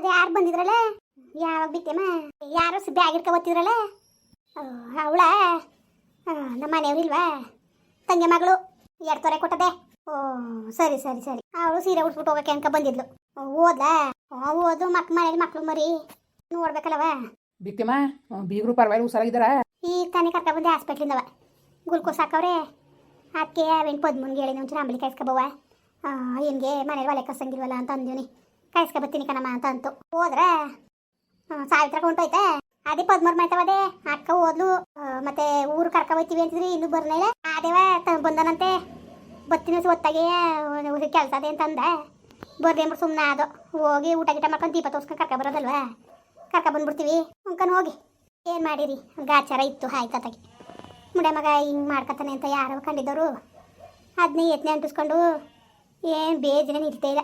ಅದು ಯಾರು ಬಂದಿದ್ರಲ್ಲ? ಯಾವಾಗ ಬಿತ್ತೇಮ ಯಾರು ಸುಬ್ಬಿ ಆಗಿರ್ಕ ಓದ್ತಿದ್ರಲ್ಲ ಅವಳ? ನಮ್ಮ ಮನೆಯವ್ರು ಇಲ್ವಾ? ತಂಗಿ ಮಗಳು ಎರಡು ತೊರೆ ಕೊಟ್ಟದೆ. ಓ ಸರಿ ಸರಿ ಸರಿ. ಅವಳು ಸೀರೆ ಉಟ್ಬಿಟ್ಟು ಹೋಗಕ್ಕೆ ಅನ್ಕ ಬಂದಿದ್ಲು. ಓದ್ಲಾ? ಓದು ಮಕ್ ಮನೇಲಿ ಮಕ್ಳು ಮರಿ. ನೋಡ್ಬೇಕಲ್ಲವ? ಬಿಕ್ತಿಮ್ಮ ಬೀಗರು ಪರವಾಗಿಲ್ಲ ಹುಷಾರಾಗಿದ್ದಾರ? ಈಗ ತಾನೇ ಕರ್ಕ ಬಂದೆ ಹಾಸ್ಪಿಟ್ಲಿಂದವ. ಗುಲ್ಕೋಸ್ ಹಾಕವ್ರೆ. ಅದಕ್ಕೆ ಅವೇನು ಪದ್ಮನ್ಗೆ ಹೇಳಿ ಒಂಚೂರು ಅಂಬಲಿ ಕಾಯಿಸ್ಕೊಬವ ಹಿಂಗೆ ಮನೇಲಿ ಒಲೆ ಕಸಂಗಿಲ್ವಲ್ಲ ಅಂತ ಅಂದಿವ್ನಿ ಕಾಯಿಸ್ಕೊ ಬರ್ತೀನಿ ಕಣಮ್ಮ ಅಂತ ಅಂತು. ಹೋದ್ರೆ ಹ್ಮ್, ಸಾವಿತ್ರ ಹೊಂಟೋಯ್ತೆ ಅದೇ ಪದ್ಮರ್ ಮಾಡ್ತಾವದೆ ಅಕ್ಕ ಓದ್ಲು ಮತ್ತೆ ಊರು ಕರ್ಕ ಹೋಯ್ತೀವಿ ಅಂತಿದ್ರಿ ಇನ್ನು ಬರ್ಲಿಲ್ಲ ಅದೇವ ಬಂದನಂತೆ. ಬತ್ತಿನ ಹೊತ್ತಾಗೆ ಕೆಲಸ ಅದೇ ಅಂತಂದ ಬರ್ಲಿ ಅಂದ್ಬಿಟ್ಟು ಸುಮ್ಮನೆ ಅದು ಹೋಗಿ ಊಟ ಗೀಟ ಮಾಡ್ಕೊಂಡು ದೀಪ ತೋರ್ಸ್ಕೊಂಡು ಕರ್ಕ ಬರೋದಲ್ವಾ? ಕರ್ಕ ಬಂದ್ಬಿಡ್ತೀವಿ. ಅಂಕನ್ ಹೋಗಿ. ಏನು ಮಾಡಿರಿ? ಗಾಚಾರ ಇತ್ತು ಹಾಯ್ಕತ್ತಾಗೆ ಮುಡೆ ಮಗ ಹಿಂಗೆ ಮಾಡ್ಕತ್ತಾನೆ ಅಂತ ಯಾರು ಕಂಡಿದ್ದವರು. ಅದನ್ನೇ ಎತ್ತನೆ ಅಂಟಿಸ್ಕೊಂಡು ಏನು ಬೇಜನೆ ನಿಲ್ತೇ ಇಲ್ಲ.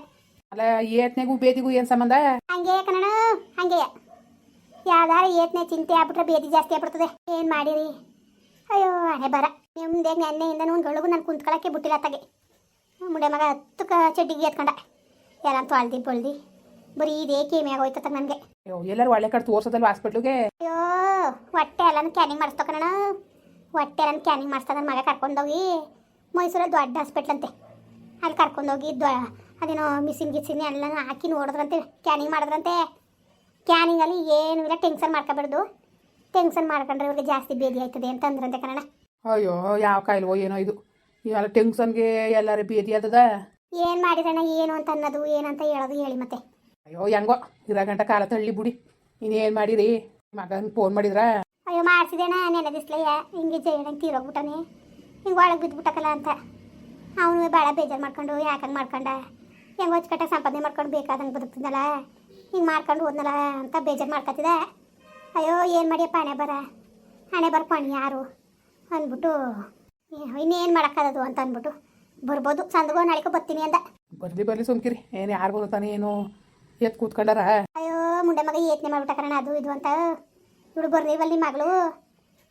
ಅಲ್ಲ ಏತ್ನೆಗೂ ಬೇದಿಗೂ ಏನು ಸಂಬಂಧ? ಹಂಗೆ ಕಣಣ ಹಂಗೆ ಯಾವ್ದಾರ ಏತ್ನೆ ಚಿಂತೆ ಆಗ್ಬಿಟ್ರೆ ಬೇದಿ ಜಾಸ್ತಿ ಆಗ್ಬಿಡ್ತದೆ. ಏನು ಮಾಡಿರಿ? ಅಯ್ಯೋ ಹಣೆ ಬರ ನಿಮ್ದೆ ನೆನ್ನೆಯಿಂದ ಒಂದು ಗಳಿಗೂ ನಾನು ಕುಂತ್ಕೊಳಕ್ಕೆ ಬಿಟ್ಟಿಲ್ಲ ತಗೆ. ಮುಡೆ ಮಗ ಹತ್ತು ಕ ಚಡ್ಡಿಗೆ ಎತ್ಕೊಂಡ. ಎಲ್ಲ ಅಳ್ದಿ ಬಳ್ದಿ. ಬರೀ ಇದೇ ಕೇಮಿ ಆಗೋಯ್ತದ ನನಗೆ. ಅಯ್ಯೋ ಎಲ್ಲರೂ ಒಳ್ಳೆ ಕಡೆ ತೋರ್ಸೋದಲ್ವ ಹಾಸ್ಪಿಟ್ಲಿಗೆ ಅಯ್ಯೋ ಹೊಟ್ಟೆ ಎಲ್ಲಾನು ಕ್ಯಾನಿಂಗ್ ಮಾಡಿಸ್ತೋ ಕಣ ಹೊಟ್ಟೆ ಎಲ್ಲಾನು ಕ್ಯಾನಿಂಗ್ ಮಾಡಿಸ್ತಾ ನನ್ನ ಮಗ ಕರ್ಕೊಂಡೋಗಿ ಮೈಸೂರಲ್ಲಿ ದೊಡ್ಡ ಹಾಸ್ಪಿಟ್ಲ್ ಅಂತೆ. ಅಲ್ಲಿ ಕರ್ಕೊಂಡೋಗಿ ದೊ ಅದೇನೋ ಮಿಸಿನ್ ಗಿಸಿನ್ ಎಲ್ಲನೂ ಹಾಕಿ ನೋಡಿದ್ರಂತೆ ಕ್ಯಾನಿಂಗ್ ಮಾಡಿದ್ರಂತೆ. ಕ್ಯಾನಿಂಗಲ್ಲಿ ಏನು ಇಲ್ಲ ಟೆನ್ಷನ್ ಮಾಡ್ಕೊಬಾರ್ದು ಟೆನ್ಷನ್ ಮಾಡ್ಕೊಂಡ್ರೆ ಇವ್ರಿಗೆ ಜಾಸ್ತಿ ಬೇದಿ ಆಯ್ತದೆ ಅಂತ ಅಂದ್ರಂತೆ ಕಣ ಅಯ್ಯೋ ಯಾವ ಕಾಯಿಲ್ವೋ ಏನೋ ಇದು. ಇವೆಲ್ಲ ಟೆನ್ಷನ್ಗೆ ಎಲ್ಲರೂ ಬೇದಿ ಆದದ? ಏನು ಮಾಡಿರಣ್ಣ ಏನು ಅಂತ ಅನ್ನೋದು ಏನಂತ ಹೇಳೋದು ಹೇಳಿ ಮತ್ತೆ. ಅಯ್ಯೋ ಹೆಂಗೋ ಇರೋ ಗಂಟ ಕಾಲ ತಳ್ಳಿ ಬಿಡಿ. ಇನ್ನೇನು ಮಾಡಿರಿ? ಮಗನಿಗೆ ಫೋನ್ ಮಾಡಿದ್ರ? ಅಯ್ಯೋ ಮಾಡ್ಸಿದೇನ ನೆನೆ ದಿಸ್ಲಯ್ಯ ಹಿಂಗೆ ಜೈನಂಗೆ ತೀರೋಗ್ಬಿಟ್ಟಾನೆ. ಹಿಂಗೆ ಒಳಗೆ ಬಿದ್ದುಬಿಟ್ಟಕಲ್ಲ ಅಂತ. ಅವನು ಭಾಳ ಬೇಜಾರು ಮಾಡ್ಕೊಂಡು ಯಾಕಂಗೆ ಮಾಡ್ಕೊಂಡ? ಹೆಂಗೆ ಹೊಚ್ಕಟ್ಟ ಸಂಪಾದನೆ ಮಾಡ್ಕೊಂಡು ಬೇಕಾದಂಗೆ ಬದುಕ್ತಿದ್ನಲ್ಲ? ಹಿಂಗೆ ಮಾಡ್ಕೊಂಡು ಹೋದ್ನಲ್ಲ ಅಂತ ಬೇಜಾರು ಮಾಡ್ಕತ್ತಿದೆ. ಅಯ್ಯೋ ಏನು ಮಾಡಿಯಪ್ಪ ಹಣೆ ಬರ? ಹಣೆ ಬರ ಪಣಿ ಯಾರು? ಅಂದ್ಬಿಟ್ಟು ಇನ್ನೇನು ಮಾಡೋಕ್ಕಾಗದು ಅಂತ ಅಂದ್ಬಿಟ್ಟು ಬರ್ಬೋದು ಸಂದಗೋ ನಾಳೆಗೂ ಬರ್ತೀನಿ ಅಂದ. ಬರ್ಲಿ ಬರ್ಲಿ ಸುಮ್ಕಿರಿ. ಏನು ಯಾರು ತಾನೇ ಏನು? ಎತ್ ಕೂತ್ಕೊಂಡಾರ? ಅಯ್ಯೋ ಮುಂಡೆ ಮಗ ಏತ್ನೆ ಮಾಡ್ಬಿಟ್ಟಕರಣ ಅದು ಇದು ಅಂತ. ಇವಳು ಬರ್ಲಿವಲ್ಲ ನಿಮ್ಮ ಮಗಳು?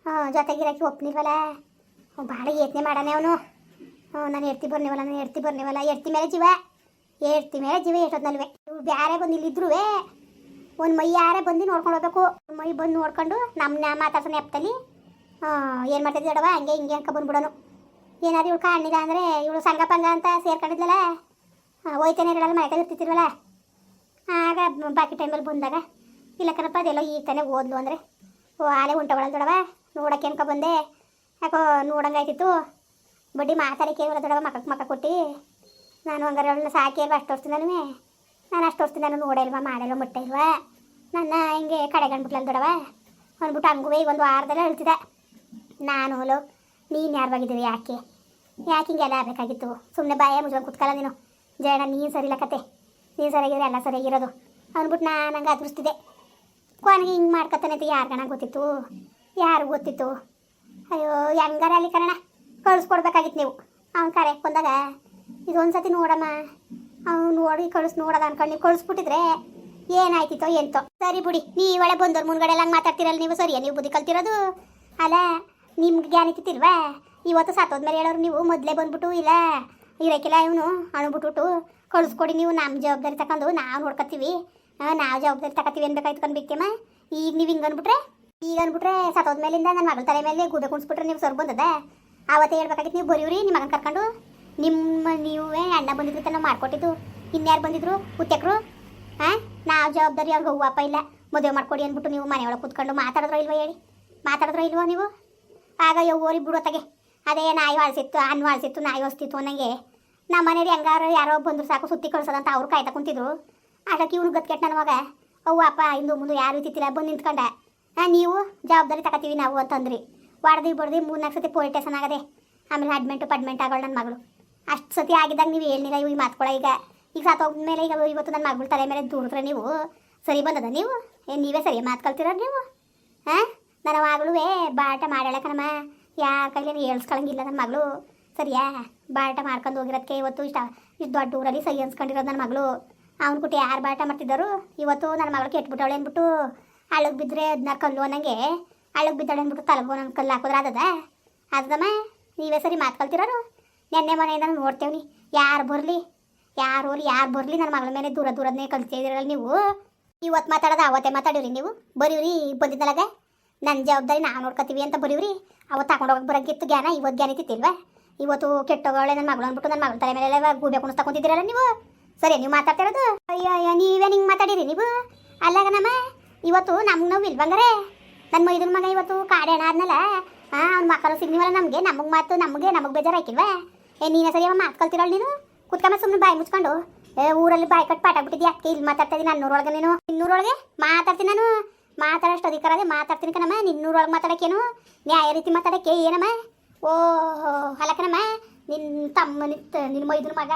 ಹಾಂ ಜೊತೆಗಿರಕ್ಕೆ ಒಪ್ನಿಲ್ವಲ್ಲ ಭಾಳ ಏತ್ನೆ ಮಾಡಾನೆ ಅವನು. ಹ್ಞೂ ನಾನು ಎರ್ತಿ ಬರ್ನಿವಲ್ಲ ನಾನು ಎರ್ತಿ ಬರ್ನಿವಲ್ಲ ಎರ್ತಿ ಮೇಲೆ ಜೀವ. ಎಡ್ತಿ ಮೇಲೆ ಜೀವ ಎಷ್ಟೊತ್ತಲ್ವೇ ಇವ್ರು ಬ್ಯಾರೆ ಬಂದು ಇಲ್ಲಿದ್ರು ಒಂದು ಮೈ ಯಾರೇ ಬಂದು ನೋಡ್ಕೊಂಡು ಹೋಗ್ಬೇಕು. ಮೈ ಬಂದು ನೋಡ್ಕೊಂಡು ನಮ್ಮನ್ನ ಮಾತಾಡ್ಸೋ ನೆಪ್ತಲ್ಲಿ ಏನು ಮಾಡ್ತಿದ್ದೆ ಅಡವ ಹಂಗೆ ಹಿಂಗೆ ಅಂಕ ಬಂದ್ಬಿಡೋನು. ಏನಾದ್ರು ಇವಳು ಕಾಣಿಲ್ಲ ಅಂದರೆ ಇವಳು ಸಂಘ ಪಂಗ ಅಂತ ಸೇರ್ಕೊಂಡಿದ್ಲಲ್ಲ ಹೋಯ್ತಾನೆ ಇರಲ್ಲ, ಮನೆ ಇರ್ತಿತ್ತಿಲ್ವಲ್ಲ ಆಗ ಬಾಕಿ ಟೈಮಲ್ಲಿ ಬಂದಾಗ, ಇಲ್ಲ ಕಣಪ್ಪ, ಅದೆಲ್ಲೋ ಈಗ ತಾನೇ ಓದ್ಲು ಅಂದರೆ. ಓ, ಆಲೆ ಉಂಟವಳ ದೊಡವ ನೋಡಕ್ಕೆ ಅನ್ಕೊ ಬಂದೆ. ಯಾಕೋ ನೋಡಂಗಾಯ್ತಿತ್ತು. ಬಡ್ಡಿ ಏನಿಲ್ಲ ದೊಡವ ಮಕ್ಕ ಮಕ್ಕ ಕೊಟ್ಟು. ನಾನು ಹಂಗಾರೆ ಅವಳನ್ನ ಸಾಕಿ ಅಲ್ವಾ ಅಷ್ಟು ವರ್ಷ ನಾನು? ಅಷ್ಟು ವರ್ಷ ನಾನು ನೋಡೇ ಇಲ್ವಾ ಮಾಡಿಲ್ವಾ ಮುಟ್ಟೆ ನನ್ನ ಹಿಂಗೆ ಕಡೆಗಂಡ್ಬಿಟ್ಲಲ್ಲ ದೊಡವ. ಅಂದ್ಬಿಟ್ಟು ಹಂಗೂ ಈಗ ಒಂದು ವಾರದಲ್ಲೇ ಹೇಳ್ತಿದ್ದೆ ನಾನು ಹೋಲು, ನೀನು ಯಾರವಾಗಿದ್ದೀವಿ ಯಾಕೆ? ಯಾಕೆ ಹಿಂಗೆಲ್ಲ ಆಗಬೇಕಾಗಿತ್ತು? ಸುಮ್ಮನೆ ಬಾಯ ಮುಚ್ಕೊಂಡು ಕುತ್ಕಲ್ಲ ನೀನು. ಜಯಣ ನೀನು ಸರಿಲ್ಲ ಕತೆ. ನೀನು ಸರಿಯಾಗಿದ್ರೆ ಎಲ್ಲ ಸರಿಯಾಗಿರೋದು ಅಂದ್ಬಿಟ್ಟು ನಾನು ಹಂಗೆ ಅದೃಷ್ಟಿದೆ ಕೊನೆಗೆ ಹಿಂಗೆ ಮಾಡ್ಕೊತಾನೆ ಅಂತ ಕಣಕ್ಕೆ ಗೊತ್ತಿತ್ತು? ಯಾರು ಗೊತ್ತಿತ್ತು? ಅಯ್ಯೋ, ಹೆಂಗಾರ ಅಲ್ಲಿ ಕಣ ಕಳಿಸ್ಕೊಡ್ಬೇಕಾಗಿತ್ತು ನೀವು. ಅವ್ನು ಕರೆ, ಬಂದಾಗ ಇದೊಂದು ಸತಿ ನೋಡಮ್ಮ. ಅವ್ನು ನೋಡಿ ಕಳಿಸ್ ನೋಡೋದ ಅನ್ಕೊಂಡು ನೀವು ಕಳಿಸ್ಬಿಟ್ಟಿದ್ರೆ ಏನಾಯ್ತಿತ್ತೋ ಎಂತೋ ಸರಿ ಬಿಡಿ ನೀವಳೆ ಬಂದವ್ರು ಮುಂದ್ಗಡೆ ಎಲ್ಲ ಮಾತಾಡ್ತಿರಲ್ಲ ನೀವು? ಸರಿಯಾ, ನೀವು ಬುದ್ಧಿ ಕಲ್ತಿರೋದು? ಅಲ್ಲ ನಿಮ್ಗೆ ಜ್ಞಾನ ಇತ್ತಿಲ್ವಾ ಇವತ್ತು ಸತ್ತೋದ್ಮೇಲೆ ಹೇಳೋರು ನೀವು, ಮೊದಲೇ ಬಂದ್ಬಿಟ್ಟು ಇಲ್ಲ ಇರೋಕ್ಕಿಲ್ಲ ಇವನು ಅಣ್ಬಿಟ್ಬಿಟ್ಟು ಕಳಿಸ್ಕೊಡಿ ನೀವು ನಮ್ಮ ಜವಾಬ್ದಾರಿ ತಗೊಂಡು ನಾವು ನೋಡ್ಕೊತೀವಿ ನಾವು ಜವಾಬ್ದಾರಿ ತಗೋತೀವಿ ಅನ್ಬೇಕಾಯ್ತು ಕಂಡ್ಬಿಡ್ತೀಯಮ್ಮ ಈಗ ನೀವು ಹಿಂಗೆ ಅಂದ್ಬಿಟ್ರೆ ಈಗ ಅಂದ್ಬಿಟ್ರೆ ಸತ್ತೋದ್ಮೇಲಿಂದ ನನ್ನ ಮಗಳ ತಲೆ ಮೇಲೆ ಗೂಬೆ ಕುಣಿಸ್ಬಿಟ್ರೆ ನೀವು ಸರ್ ಬಂದದ? ಆವತ್ತೇ ಹೇಳ್ಬೇಕಾಗಿತ್ತು, ನೀವು ಬರೀವ್ರಿ ನಿಮ್ಮ ಮಗನ ಕರ್ಕೊಂಡು. ನಿಮ್ಮ ನೀವೇ ಅಣ್ಣ ಬಂದಿದ್ರು ಅಂತ ನಾವು ಮಾಡ್ಕೊಟ್ಟಿದ್ದು? ಇನ್ಯಾರು ಬಂದಿದ್ರು? ಉತ್ತಕರು ಹಾಂ ನಾವು ಜವಾಬ್ದಾರಿ ಅವ್ರಿಗೆ ಹೋಗುವಪ್ಪ ಇಲ್ಲ. ಮದುವೆ ಮಾಡ್ಕೊಡಿ ಅಂದ್ಬಿಟ್ಟು ನೀವು ಮನೆಯೊಳಗೆ ಕೂತ್ಕೊಂಡು ಮಾತಾಡಿದ್ರೋ ಇಲ್ವೋ ಹೇಳಿ? ಮಾತಾಡಿದ್ರೋ ಇಲ್ವೋ ನೀವು? ಆಗ ಓರಿ ಬಿಡೋತ್ತಾಗೆ ಅದೇ ನಾಯಿ ವಾಳ್ಸಿತ್ತು ಹಣ್ಣು ಅಳಿಸಿತ್ತು ನಾಯಿ ಹೊಸ್ತಿತ್ತು ಅನ್ನಂಗೆ. ನಮ್ಮ ಮನೇಲಿ ಹೆಂಗಾರು ಯಾರೋ ಬಂದರು ಸಾಕು ಸುತ್ತಿ ಕಳ್ಸೋದಂತ ಅವ್ರು ಕಾಯ್ತಾ ಕುಂತಿದ್ರು. ಆಟಕ್ಕೆ ಇವ್ನು ಗತ್ಕೆಟ್ ನನ್ನ ಮಗ. ಅವ್ವ, ಅಪ್ಪ ಇಂದು ಮುಂದೆ ಯಾರು ಇತ್ತಿಲ್ಲ ಬಂದು ನಿಂತ್ಕೊಂಡ. ಹಾಂ ನೀವು ಜವಾಬ್ದಾರಿ ತಗೋತೀವಿ ನಾವು ಅಂತಂದ್ರಿ. ಹೊಡ್ದು ಬಡ್ದು ಮೂರ್ನಾಲ್ಕು ಸತಿ ಪೋಲಿಟೇಷನ್ ಆಗದೆ. ಆಮೇಲೆ ಅಡ್ಮೆಂಟು ಪಡ್ಮೆಂಟ್ ಆಗೋಳು ನನ್ನ ಮಗಳು. ಅಷ್ಟು ಸತಿ ಆಗಿದ್ದಾಗ ನೀವು ಹೇಳಿಲ್ಲ ಇವು ಈ ಮಾತ್ಕೊಳ ಈಗ. ಈಗ ಸತ್ತೋದ್ಮೇಲೆ ಈಗ ಇವತ್ತು ನನ್ನ ಮಗಳ ತಲೆ ಮೇಲೆ ದೂರಿದ್ರೆ ನೀವು? ಸರಿ ಬಂದದ ನೀವು? ಏನು ನೀವೇ ಸರಿ ಮಾತು ನೀವು? ಹಾಂ? ನನ್ನ ಮಗಳುವೆ ಬಾಟ ಮಾಡ್ಯಾಳಕನಮ್ಮ ಯಾರ ಕೈಲಿ ಹೇಳ್ಸ್ಕೊಳಂಗಿಲ್ಲ ನನ್ನ ಮಗಳು. ಸರಿಯಾ? ಬಾಟ ಮಾಡ್ಕೊಂಡು ಹೋಗಿರೋದಕ್ಕೆ ಇವತ್ತು ಇಷ್ಟ ಇಷ್ಟು ದೊಡ್ಡ ಊರಲ್ಲಿ ಸಹಿ ಅನ್ಸ್ಕೊಂಡಿರೋದು ನನ್ನ ಮಗಳು. ಅವ್ನು ಕುಟ್ಟಿ ಯಾರು ಬಾಟ ಮಾಡ್ತಿದ್ದರು? ಇವತ್ತು ನನ್ನ ಮಗಳು ಕೆಟ್ಬಿಟ್ಟವಳೆ ಅಂದ್ಬಿಟ್ಟು ಹಳ್ಳಗೆ ಬಿದ್ದರೆ ಅದನ್ನ ಕಲ್ಲು ಅನ್ನಂಗೆ. ಅಳಗೆ ಬಿದ್ದಾಳೆ ಅಂದ್ಬಿಟ್ಟು ತಲೆಗೋ ಕಲ್ಲು ಹಾಕೋದ್ರೆ ಅದದ ಅದಮ್ಮ ನೀವೇ ಸರಿ ಮಾತು ನೆನ್ನೆ ಮನೆಯಿಂದ ನೋಡ್ತೇವ್ನಿ ಯಾರು ಬರಲಿ? ಯಾರು ಹೋಗ್ಲಿ? ಯಾರು ಬರಲಿ? ನನ್ನ ಮಗಳ ಮೇಲೆ ದೂರ ದೂರದನ್ನೇ ಕಲಿಸಿದಿರಲ್ಲ ನೀವು. ಇವತ್ತು ಮಾತಾಡೋದು ಅವತ್ತೇ ಮಾತಾಡಿರಿ ನೀವು. ಬರೀವ್ರಿ ಬಂದಿದ್ದಲಾಗ ನನ್ನ ಜವಾಬ್ದಾರಿ ನಾವು ನೋಡ್ಕೊತೀವಿ ಅಂತ ಬರೀವ್ರಿ. ಅವತ್ತು ತಗೊಂಡು ಹೋಗಕ್ಕೆ ಬರೋಕ್ಕಿತ್ತು ಜ್ಞಾನ ಇವತ್ತು ಜ್ಞಾನ ಇತ್ತಿಲ್ವಾ ಇವತ್ತು ಕೆಟ್ಟೋಗಳೆ ನನ್ನ ಮಗಳು ಅಂದ್ಬಿಟ್ಟು ನನ್ನ ಮಗಳ ತಲೆ ಮೇಲೆ ಗೂಬೆ ಕುಣಿಸ್ ತಗೊಂತಿದ್ದೀರಲ್ಲ ನೀವು. ಸರಿ, ನೀವು ಮಾತಾಡ್ತಿರೋದು? ಅಯ್ಯೋ ಅಯ್ಯೋ, ನೀವೇ ನಿಂಗೆ ಮಾತಾಡಿರಿ ನೀವು. ಅಲ್ಲಾಗ ನಮ್ಮ, ಇವತ್ತು ನಮ್ಗೆ ನಾವು ಇಲ್ವಂಗಾರೆ ನನ್ನ ಮೈದನ ಮಗ ಇವತ್ತು ಕಾಡೇಣ ಆದ್ನಲ್ಲ? ಹಾಂ ಅವ್ನ ಮಕ್ಕಳು ಸಿಗ್ನಿವಲ್ಲ ನಮಗೆ? ನಮಗೆ ಮಾತು ನಮಗೆ ನಮಗೆ ಬೇಜಾರು ಆಯ್ಕಿಲ್ವಾ ಏ, ನೀನು ಮಾತು ಕಲ್ತಿರೋಳು ನೀನು? ಕುತ್ಕೊಂಬ ಸುಮ್ಮನೆ ಬಾಯಿ ಮುಚ್ಕೊಂಡು. ಏ, ಊರಲ್ಲಿ ಬಾಯಿ ಕಟ್ ಪಾಠ ಬಿಟ್ಟಿದ್ಯಾ ಅದಕ್ಕೆ ಇಲ್ಲಿ ಮಾತಾಡ್ತಾ ಇದ್ದೀನಿ ನನ್ನೂರೊಳಗೆ ನೀನು. ಇನ್ನೂರೊಳಗೆ ಮಾತಾಡ್ತೀನಿ ನಾನು. ಮಾತಾಡೋಷ್ಟು ಅಧಿಕಾರ ಅದೇ ಮಾತಾಡ್ತೀನಿ ಕಣಮ್ಮ. ನಿನ್ನೂರೊಳಗೆ ಮಾತಾಡೋಕ್ಕೇನು? ನ್ಯಾಯ ರೀತಿ ಮಾತಾಡೋಕ್ಕೆ ಏನಮ್ಮ? ಓಹೋ ಹಲಕನಮ್ಮ ನಿನ್ನ ತಮ್ಮ ನಿನ್ನ ಮೈದ್ರ ಮಗ.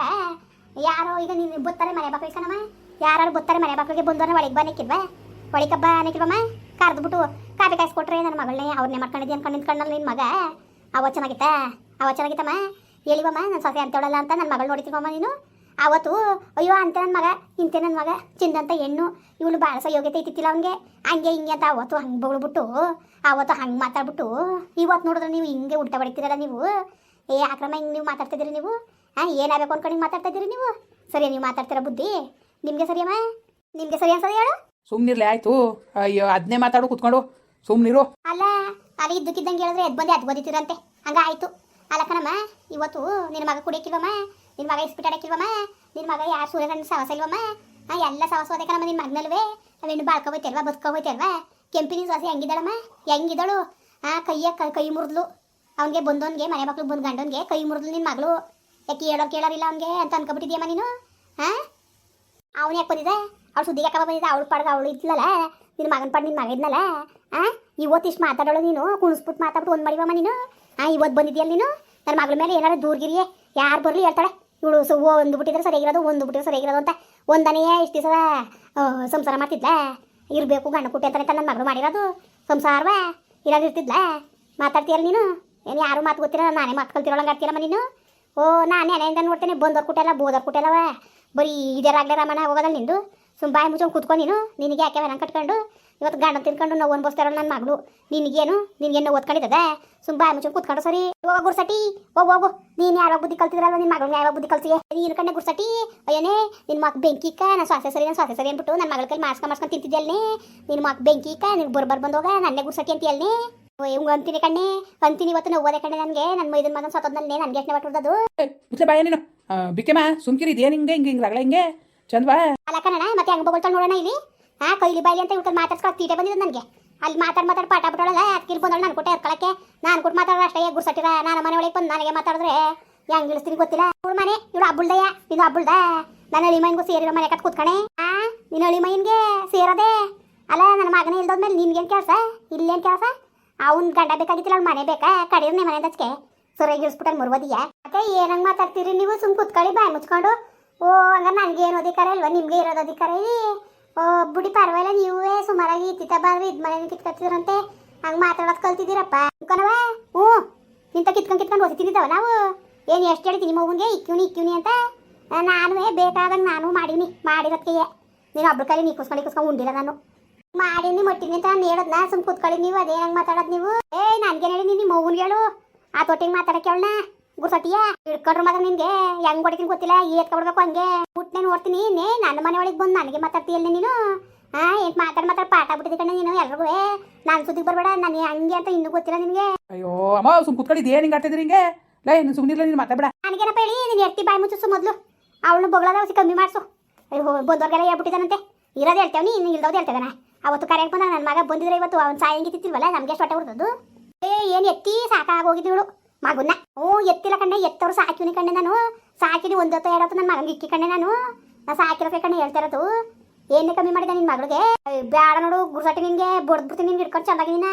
ಯಾರೋ ಈಗ ನೀನು ಬತ್ತಾರೆ ಮನೆ ಬಾಕಳಿಗೆ ಕಣಮ್ಮ. ಯಾರು ಬತ್ತಾರೆ ಮನೆ ಬಾಕಳಿಗೆ ಬಂದವನ್ನ ಒಳಗೆ ಬಾನಿಕ್ಕಿಲ್ವಾ ಒಳಗೆ ಹಬ್ಬ ಅನ್ನಕ್ಕಿಲ್ವಮ್ಮ ಕರೆದ್ಬಿಟ್ಟು ಕಾಫಿ ಕಾಯಿಸ್ಕೊಟ್ರೆ ನನ್ನ ಮಗಳನ್ನೇ ಅವ್ರನ್ನೇ ಮಾಡ್ಕೊಂಡಿದ್ದೆ ಅನ್ಕೊಂಡು ನಿಂತ್ಕೊಂಡಲ್ಲ ನಿನ್ನ ಮಗ. ಅವ ಚೆನ್ನಾಗಿತ್ತ? ಅವ ಚೆನ್ನಾಗಿತ್ತಮ್ಮ? ಹೇಳಿವಮ್ಮ ನನ್ನ ಸೊಸೆ ಅಂತೇಳಲ್ಲ ಅಂತ ನನ್ನ ಮಗಳು ನೋಡಿತೀವಮ್ಮ ನೀನು? ಅವತ್ತು ಅಯ್ಯೋ ಅಂತ ನನ್ನ ಮಗ ಇಂತೆ ನನ್ನ ಮಗ ಚಿಂದಂತ ಹೆಣ್ಣು ಇವಳು ಭಾಳ ಯೋಗ್ಯತೆ ಇತ್ತಿಲ್ಲ ಅವನಿಗೆ? ಹಂಗೆ ಹಿಂಗೆ ಅಂತ ಅವತ್ತು ಹಂಗೆ ಬಗಳ್ಬಿಟ್ಟು ಅವತ್ತು ಹಂಗೆ ಮಾತಾಡ್ಬಿಟ್ಟು ಇವತ್ತು ನೋಡಿದ್ರೆ ನೀವು ಹಿಂಗೆ ಉಲ್ಟ ಬಡಿತೀರಲ್ಲ ನೀವು? ಏ ಆಕ್ರಮ ಹಿಂಗೆ ನೀವು ಮಾತಾಡ್ತಿದ್ದೀರಿ ನೀವು? ಹಾಂ ಏನಾಗಬೇಕು ಅನ್ಕೊಂಡು ಮಾತಾಡ್ತಿದ್ದೀರಿ ಮಾತಾಡ್ತಾ ಇದ್ದೀರಿ ನೀವು? ಸರಿ ನೀವು ಮಾತಾಡ್ತೀರ ಬುದ್ಧಿ? ನಿಮಗೆ ಸರಿಯಮ್ಮ ನಿಮಗೆ ಸರಿ ಅನ್ಸದ ಹೇಳು. ಸುಮ್ಮನಿರ್ಲಿ ಆಯಿತು. ಅಯ್ಯೋ ಅದನ್ನೇ ಮಾತಾಡು ಕುತ್ಕೊಂಡು. ಸುಮ್ಮನಿರು ಅಲ್ಲ ಅಲ್ಲಿ ಇದ್ದಕ್ಕಿದ್ದಂಗೆ ಹೇಳಿದ್ರೆ ಎದ್ ಬಂದು ಅದು ಓದಿತಿರಂತೆ. ಹಂಗ ಆಯ್ತು ಅಲ್ಲ ಕಣಮ್ಮ ಇವತ್ತು ನಿನ್ನ ಮಗ ಕುಡಿಯಕ್ಕಿಲ್ವಮ್ಮ? ನಿನ್ನ ಮಗ ಇಸ್ಪಿಟಾಡಕ್ಕಿಲ್ವಮ್ಮ ನಿನ್ನ ಮಗ ಯಾರು ಸೂರ್ಯನ ಸವಸ ಇಲ್ವಮ್ಮ? ಆ, ಎಲ್ಲ ಸವಸ ಹೋದೆ ಕಣಮ್ಮ ನಿನ್ನ ಮಗನಲ್ವೇ? ಅವೇನು ಬಾಳ್ಕೊಬೋಯ್ತಲ್ವಾ ಬದುಕೋಬೋಯ್ತಲ್ವಾ ಕೆಂಪಿನ ಸೊಸೆ ಹೆಂಗಿದ್ದಾಳಮ್ಮ? ಹೆಂಗಿದ್ದಾಳು? ಆ, ಕೈಯ ಕೈ ಮುರಿದ್ಲು. ಅವನಿಗೆ ಬಂದವನಿಗೆ ಮನೆ ಮಕ್ಳು ಬಂದು ಗಂಡನ್ಗೆ ಕೈ ಮುರಿದ್ಲು ನಿನ್ನ ಮಗಳು. ಯಾಕೆ ಹೇಳೋರು ಕೇಳೋರಿಲ್ಲ ಅವನಿಗೆ ಅಂತ ಅನ್ಕೊಬಿಟ್ಟಿದ್ಯಮ್ಮ ನೀನು? ಹಾಂ ಅವನು ಯಾಕೆ ಬಂದಿದೆ ಅವ್ಳು ಸುದ್ದಿಗೆ ಯಾಕೆ ಬಂದಿದ್ದೆ? ಅವಳು ಪಡ್ದು ಅವಳು ಇದ್ಲಲ್ಲ? ನಿನ್ನ ಮಗನ ಪಡ್ ನಿನ್ನ ಮಗ ಇದ್ನಲ್ಲ? ಆ? ಇವತ್ತು ಇಷ್ಟು ಮಾತಾಡೋಳು ನೀನು? ಕುಣಿಸ್ಬಿಟ್ಟು ಮಾತಾಡ್ಬಿಟ್ಟು ಒಂದು ಮಾಡಿವಮ್ಮ ನೀನು? ಆ ಇವತ್ತು ಬಂದಿದ್ಯಲ್ಲ ನೀನು? ನನ್ನ ಮಗಳ ಮೇಲೆ ಏನಾರು ದೂರ್ಗಿರಿಯೇ ಯಾರು ಬರಲಿ ಹೇಳ್ತಾಳೆ? ಇವಳು ಸೊ ಒಂದು ಬಿಟ್ಟಿದ್ರೆ ಸರಿಯಾಗಿರೋದು ಒಂದು ಬಿಟ್ಟಿದ್ರೆ ಸರಿಯಾಗಿರೋದು ಅಂತ. ಒಂದನೇ ಇಷ್ಟು ದಿವಸ ಸಂಸಾರ ಮಾಡ್ತಿದ್ಲಾ? ಇರಬೇಕು ಗಂಡ ಕುಟ್ಟಿ ಅಂತಾನೆ ನನ್ನ ಮಗಳು ಮಾಡಿರೋದು. ಸಂಸಾರವ? ಇರೋದು ಇರ್ತಿದ್ಲಾ? ಮಾತಾಡ್ತೀಯಲ್ಲ ನೀನು? ಏನು ಯಾರು ಮಾತು ಗೊತ್ತಿರಲ್ಲ ನಾನೇ ಮಾತು ಕಲ್ತಿರೋಳಂಗೆ ಆಡ್ತೀರಮ್ಮ ನೀನು? ಓ, ನಾನೇ ನೆನೆಯಿಂದ ನೋಡ್ತೇನೆ ಬಂದವ್ರು ಕುಟ್ಟೆಲ್ಲ ಬೋದವ್ರು ಕುಟ್ಟೆಲ್ಲವ ಬರೀ ಇದರಾಗ್ಲೇ ರಮಣ ಹೋಗೋದಲ್ಲ ನಿಂದು? ಸುಮ್ಮ ಬಾಯಿ ಮುಚ್ಚೊಂಡು ಕೂತ್ಕೊಂಡು ನೀನು? ನಿನಗೆ ಯಾಕೆ ವೆನ ಕಟ್ಕೊಂಡು? ಇವತ್ತು ಗಂಡ ತಿನ್ಕೊಂಡು ನಾವು ಒಂದು ಬಸ್ತಾರ ನನ್ನ ಮಗಳು. ನಿನಗೇನು? ನಿನಗೇನು ಓದ್ಕೊಂಡಿದ್ದದೆ ಸುಮ್ ಬಾಯಿ ಮುಚ್ಚು ಕೂತ್ಕೊಂಡು ಸರಿ. ಹೋಗ ಗುರ್ಸಟಿ ಹೋಗು ಹೋಗು. ನೀನು ಯಾವಾಗ ಬುದ್ಧಿ ಕಲ್ತಿದ್ರಲ್ಲ ನಿನ್ನ ಮಗಳು ಯಾವಾಗ ಬುದ್ಧಿ ಕಲ್ತಿಯೇ? ನೀನು ಕಣ್ಣೆ ಗುರ್ಸಟಿ ಅಯ್ಯನೇ ನಿನ್ನ ಮಕ್ ಬೆಂಕಿಕ ನಾನು ಸ್ವಾಸೆ ಸರಿ ನಾನು ಸ್ವಾಸೆ ಸರಿ ಅಂದ್ಬಿಟ್ಟು ನನ್ನ ಮಗಳ ಕೈ ಮಾಸ್ಕ ಮಾಸ್ಕೊಂಡು ತಿಂತಿದ್ಯಲ್ನೇ ನಿನ್ನ ಮಕ್ ಬೆಂಕಿಕ ನಿನ್ಗೆ ಬರ್ಬರ್ ಬಂದೋಗ ನನ್ನೇ ಗುರ್ಸಟಿ ಅಂತ ಎಲ್ಲಿ ಹಿಂಗೆ ಅಂತೀನಿ ಕಣ್ಣೆ. ಅಂತೀನಿ ಇವತ್ತು ನಾವು ಓದೇ ಕಣ್ಣೆ ನನಗೆ. ನನ್ನ ಮೈದನ್ ಮಗನ ಸತ್ತೋದ್ನಲ್ಲಿ ನನಗೆ ಎಷ್ಟನೇ ಬಿಟ್ಲೆ ಬಾಯ ನೀನು. ಬಿಕ್ಕೆಮ್ಮ ಸುಮ್ಕಿರಿ ಇದೇನು ಹಿಂಗೆ ಹಿಂಗೆ ಹಿಂಗೆ ರಗಳ ಹಿಂಗೆ? ಚಂದ್ವಾ? ಅಲ್ಲ ಕಣ್ಣ ಮತ್ತೆ ಹೆಂಗ್ ಬಗ್ಗೆ ನೋಡೋಣ ಇಲ್ಲಿ? ಹಾ ಕೈಲಿ ಬಾಯಿ ಅಂತ ಇವ್ಕೊಂಡು ಮಾತಾಡ್ಸ್ಕೊಳಕ್ ತೀಟೆ ಬಂದಿದ್ದು ನನಗೆ. ಅಲ್ಲಿ ಮಾತಾಡ್ ಮಾತಾಡ್ ಪಾಠ ಬಿಟ್ಟೋಳಲ್ಲ ಅದಕ್ಕಿಲ್ಲಿ ಬಂದಳು ನಾನು ಕೊಟ್ಟೆ ಇರ್ಕೊಳಕ್ಕೆ ನಾನು ಕೊಟ್ಟು ಮಾತಾಡೋ ಅಷ್ಟೇ ಗುರ್ಸಟ್ಟಿರ ನಾನು ಮನೆ ಒಳಗೆ ಬಂದು ನನಗೆ ಮಾತಾಡಿದ್ರೆ ಹೆಂಗೆ ಇಳಿಸ್ತೀನಿ ಗೊತ್ತಿಲ್ಲ. ಇವ್ರ ಮನೆ, ಇವ್ರು ಹಬ್ಬುಳ್ದಯ್ಯ ಇದು ಹಬ್ಬುಳ್ದ ನನ್ನ ಅಳಿ ಮೈನ್ಗೂ ಸೇರಿರೋ ಮನೆ ಕತ್ ಕೂತ್ಕಣೆ. ಆ, ನಿನ್ನ ಅಳಿ ಮೈನ್ಗೆ ಸೇರೋದೆ. ಅಲ್ಲ, ನನ್ನ ಮಗನೇ ಇಲ್ದೋದ್ಮೇಲೆ ನಿನ್ಗೇನು ಕೆಲಸ? ಇಲ್ಲೇನು ಕೆಲಸ? ಅವ್ನ ಗಂಡ ಬೇಕಾಗಿತ್ತಿಲ್ಲ, ಅವ್ನ ಮನೆ ಬೇಕಾ? ಕಡಿದ್ರೆ ನಿಮ್ಮ ಮನೆ ದಚ್ಕೆ. ಸೊರಗಿ ಇಳಿಸ್ಬಿಟ್ಟು ಮುರ್ಬೋದಿಯ ಮತ್ತೆ ಏನಂಗೆ ಮಾತಾಡ್ತೀರಿ ನೀವು? ಸುಮ್ ಕುತ್ಕೊಳ್ಳಿ, ಬಾಯಿ ಮುಚ್ಕೊಂಡು. ಓ, ಹಂಗಾರೆ ನನಗೆ ಏನು ಅಧಿಕಾರ ಇಲ್ವಾ? ನಿಮಗೆ ಇರೋದು ಅಧಿಕಾರ ಬುಡಿ ಪರವಾಗಿಲ್ಲ, ನೀವೇ ಸುಮಾರಾಗಿ ಇತ್ತಿತ್ತ ಬಾರ್ರಿ ಇದ್ ಮನೆ ಕಿತ್ಕೊತಿದ್ರಂತೆ ಹಂಗೆ ಮಾತಾಡೋದು ಕಲ್ತಿದ್ದೀರಪ್ಪ. ಕಣವ ಹ್ಞೂ. ನಿಂತ ಕಿತ್ಕೊಂಡು ಕಿತ್ಕೊಂಡು ಹೊಸಿ ನಾವು? ಏನು ಎಷ್ಟು ಹೇಳ್ತೀನಿ ಮಗುನಿಗೆ ಇಕ್ಕಿವ್ನಿ ಇಕ್ಕಿವ್ನಿ ಅಂತ? ನಾನು ಬೇಕಾದಂಗೆ ನಾನು ಮಾಡೀನಿ ಮಾಡಿರೋದಕ್ಕೆ ನೀನು ಒಬ್ಳು ಕಲಿ ನೀ ಕುಸ್ಕೊಂಡು ಕುಸ್ಕೊಂಡು ಉಂಡಿಲ್ಲ ನಾನು. ಮಾಡೀನಿ, ಮಟ್ಟಿನಿ ಅಂತ ನಾನು ಹೇಳೋದ್ನ? ಸುಮ್ ಕೂತ್ಕೊಳ್ಳಿ ನೀವು ಅದೇ ಹೆಂಗೆ ಮಾತಾಡೋದು ನೀವು? ಏ ನನಗೇನು ಹೇಳಿ ನಿಮ್ಮ ಮಗುನ್ಗೆ ಹೇಳು. ಆ ತೊಟ್ಟಿಗೆ ಮಾತಾಡಕ್ಕೆ ಅವಳನ್ನ ಗುರ್ಸಟಿಯ ಹಿಡ್ಕೊಂಡ್ರು ಮಗ ನಿನ್ಗೆ? ಹೆಂಗ್ ಹೊಡಿತೀನಿ ಗೊತ್ತಿಲ್ಲ? ಈ ಕೊಡ್ಬೇಕು ಹಂಗೆ? ಹುಟ್ಟನೆ ನೋಡ್ತೀನಿ. ನೇ ನನ್ನ ಮನೆ ಒಳಗೆ ಬಂದು ನನಗೆ ಮಾತಾಡ್ತೀಯಲ್ಲ ನೀನು? ಹಾ ಏನ್ ಮಾತಾಡ್ ಮಾತಾಡ್ ಪಾಠ ಬಿಟ್ಟಿದ್ದೆ ಕಣ್ಣ ನೀನು ಎಲ್ರಿಗೂ ನಾನು ಸುದ್ದಿಗೆ ಬರಬೇಡ ನಾನು ಹಂಗೆ ಅಂತ ಇನ್ನೂ ಗೊತ್ತಿಲ್ಲ ನಿನಗೆ. ಅಯ್ಯೋ ಅಮ್ಮ ಸುಮ್ ಕುತ್ಕೊಂಡು ಇದೇನು ಹಿಂಗೆ ಆಡ್ತಿದ್ರಿ ಹಿಂಗೆ? ಲೈ ನೀನು ಸುಮ್ಮನಿರ್ಲ ನೀನು ಮಾತಾಡ್ಬೇಡ. ನನಗೇನಪ್ಪ ಹೇಳಿ? ನೀನು ಎತ್ತಿ ಬಾಯಿ ಮುಚ್ಚಿಸು ಮೊದಲು. ಅವಳು ಬೊಗಳದ ಕಮ್ಮಿ ಮಾಡಿಸು. ಅಯ್ಯೋ ಬಂದವ್ರಿಗೆಲ್ಲ ಹೇಳ್ಬಿಟ್ಟಿದ್ದಾನಂತೆ. ಇರೋದು ಹೇಳ್ತೇವೆ ನೀನು ಇಲ್ದೋದು ಹೇಳ್ತೇವೆ ಅವತ್ತು ಕರೆಯಕ್ಕೆ ಬಂದ ನನ್ನ ಮಗ ಬಂದಿದ್ರೆ ಇವತ್ತು ಅವ್ನು ಸಾಯಂಗಿತ್ತಿಲ್ವಲ್ಲ ನಮಗೆ ಎಷ್ಟು ಹೊಟ್ಟೆ ಏನ್ ಏ ಏನು ಎತ್ತಿ? ಸಾಕಾಗೋಗಿದ್ದಿವಳು ಮಗುನ್ನ? ಓ ಎತ್ತಿಲ್ಲ ಕಣ್ಣೆ ಎತ್ತವ್ರು ಸಾಕಿನಿ ಕಣ್ಣೆ ನಾನು. ಸಾಕಿನಿ ಒಂದೊತ್ತ ಎರಡತ್ತು ನನ್ನ ಮಗನಿಗೆ ಇಕ್ಕಿ ಕಣ್ಣೆ ನಾನು. ನಾ ಸಾಕಿರೋ ಕಣ್ಣೆ ಹೇಳ್ತಾ ಇರೋದು. ಏನೇ ಕಮ್ಮಿ ಮಾಡಿದೆ ನಿನ್ನ ಮಗಳಿಗೆ ಬ್ಯಾಡ ನೋಡು ಗುರ್ಸಟ್ಟಿ ನಿನ್ಗೆ ಬಡ್ದ್ಬಿಡ್ತೀನಿ ನಿನ್ಗೆ ಇಟ್ಕೊಂಡು ಚಂದಾಗಿ ನೀನ.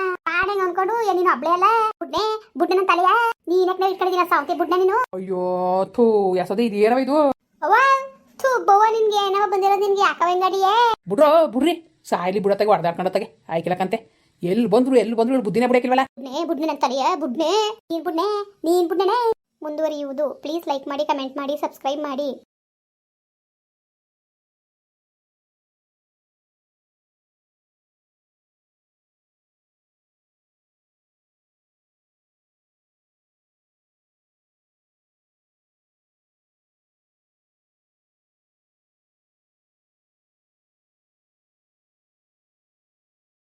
ಹೆಂಗ್ ಅನ್ಕೊಂಡು ಏನ್ ನೀನು ಅಬ್ಳೆ ಅಲ್ಲ? ಬುಡ್ನೆ ಬುಡ್ಡನ ತಲೆಯ? ನೀನಕ್ಕೆ ಇಟ್ಕೊಂಡಿದ್ದೀನ ಸಾವಂತಿ ಬುಡ್ನೆ ನೀನು? ಅಯ್ಯೋ ಥೂ ಎಸೋದೆ ಇದು ಏನವ ಇದು? ಅವ್ವ ಥೂ ಬವ್ವ ನಿನ್ಗೆ ಏನವ ಬಂದಿರೋದು ನಿನ್ಗೆ? ಯಾಕವ ಹೆಂಗಡಿಯೇ ಬಿಡ್ರೋ ಬಿಡ್ರಿ. ಸಾಯ್ಲಿ ಬಿಡತ್ತಾಗೆ ಹೊಡೆದಾಡ್ಕೊಂಡತ್ತಾಗೆ ಆಯ್ಕಿಲ್ಲಕಂತೆ ಎಲ್ಲಿ ಬಂದ್ರು ಎಲ್ಲಿ ಬಂದ್ರು ಬುದ್ಧಿನ ಬಿಡಕ್ಕಿಲ್ವಲ್ಲ? ಬುಡ್ನೆ ಬುಡ್ನೆ ಬುಡ್ನೆ, ನೀನ್ ಬುಡ್ನೆ ನೀನ್ ಬುಡ್ನೆನೆ ಮುಂದುವರಿಯುವುದು. ಪ್ಲೀಸ್ ಲೈಕ್ ಮಾಡಿ ಕಮೆಂಟ್ ಮಾಡಿ ಸಬ್ಸ್ಕ್ರೈಬ್ ಮಾಡಿ.